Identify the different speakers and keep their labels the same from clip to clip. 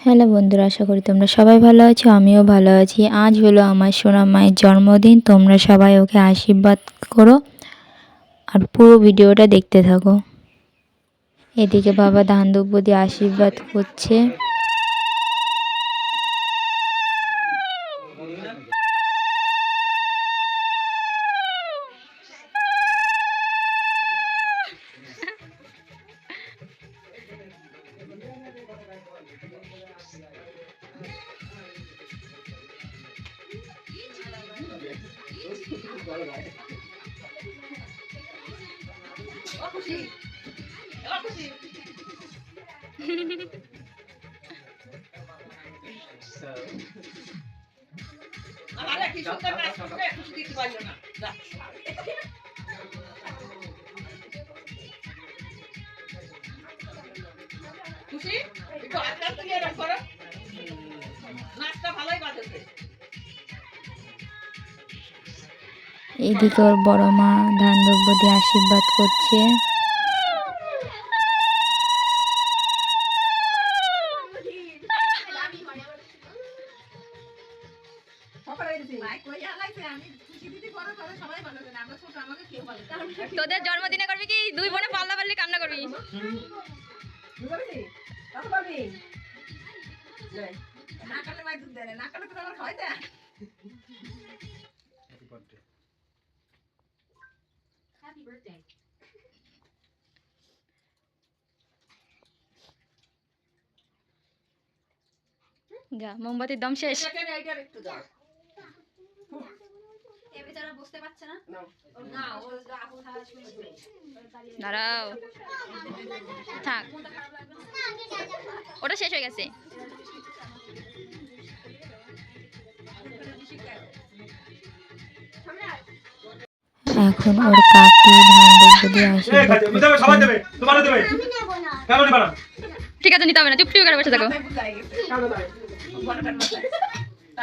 Speaker 1: Hello বন্ধুরা, আশা করি তোমরা সবাই ভালো আছো, আমিও ভালো আছি। আজ হলো আমার সোনা মায়ের জন্মদিন, তোমরা সবাই ওকে আশীর্বাদ করো আর পুরো ভিডিওটা দেখতে থাকো। এদিকে বাবা ধান দ্রব্য দিয়ে আশীর্বাদ করছে।
Speaker 2: আরে কি সুন্দর নাচ খুশি দিতে পারল না।
Speaker 1: এদিকে ওর বড় মা ধান দ্রব্য দিয়ে আশীর্বাদ করছে।
Speaker 3: তোদের জন্মদিনে করবি কি? দুই বোনে পাল্লা পাল্লি কান্না করবি?
Speaker 2: না কাটলে মায়ের দুধ দেয় না, তো আমার খাওয়াই দেয়।
Speaker 3: যা মোমবাতির দম শেষ।
Speaker 2: একটু দাও।
Speaker 3: দাঁড়াও। থাক। ওটা শেষ হয়ে গেছে।
Speaker 4: দেবে কেন নিবা না
Speaker 3: ঠিক আছে নিতে হবে না চুপ চুপ করে বসে থাকো
Speaker 2: মাথায় বুঝাই গেছে। কালো দাও। বড়টার মাথায়। তা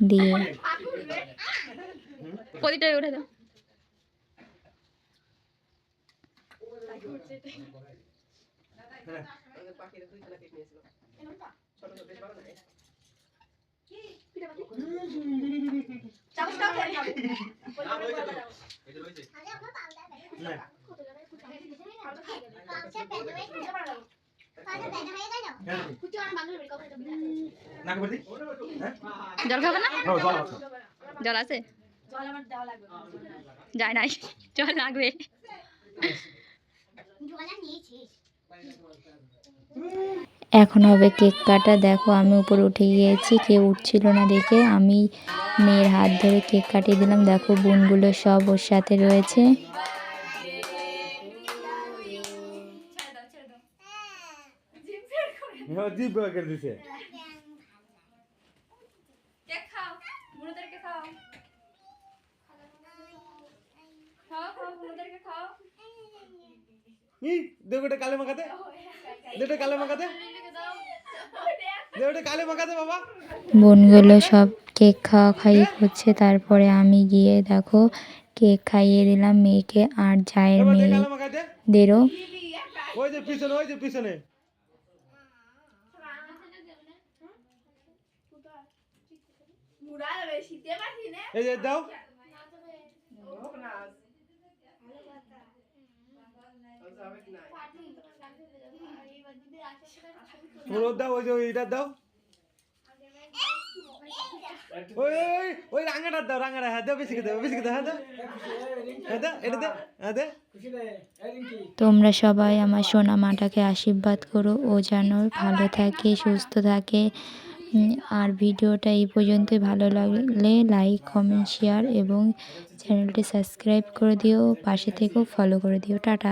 Speaker 1: দিয়ে
Speaker 3: প্রদীপটা উঠে দাও
Speaker 4: না হ্যাঁ
Speaker 3: জল খাবে না?
Speaker 4: নাও, জল আছে।
Speaker 3: জল আছে? যায় নাই। জল লাগবে।
Speaker 1: এখন হবে কেক কাটা। দেখো আমি উপরে উঠে গিয়েছি। কেউ উঠছিল না দেখে। আমি মেয়ের হাত ধরে কেক কাটিয়ে দিলাম। দেখো বোনগুলো সব ওর সাথে রয়েছে।
Speaker 4: হ্যাঁ, জিভ বের দিছে। ই, দে কালে মাখাতে। দে কালে মাখাতে। দে কালে মাখাতে বাবা।
Speaker 1: বোনগুলো সব কেক খাওয়া খাই করছে তারপরে আমি গিয়ে দেখো কেক খাইয়ে দিলাম মেয়েকে আর জায়ের মেয়েদেরও
Speaker 4: ওই যে পিছনে ওই যে পিছনে। এই যে দাও। দাও ওই যে ওইটা দাও। ওই ওই ওই রাঙাটা দাও রাঙাটা হ্যাঁ দাও বেশি দাও বেশি দাও হ্যাঁ দাও। হ্যাঁ দাও এটা দাও হ্যাঁ দাও।
Speaker 1: তোমরা সবাই আমার সোনা মাটাকে আশীর্বাদ করো। ও যেন ভালো থাকে সুস্থ থাকে। আর ভিডিওটা এই পর্যন্তই। ভালো লাগলে লাইক কমেন্ট শেয়ার এবং চ্যানেলটি সাবস্ক্রাইব করে দিও, পাশে থেকেও ফলো করে দিও। টাটা।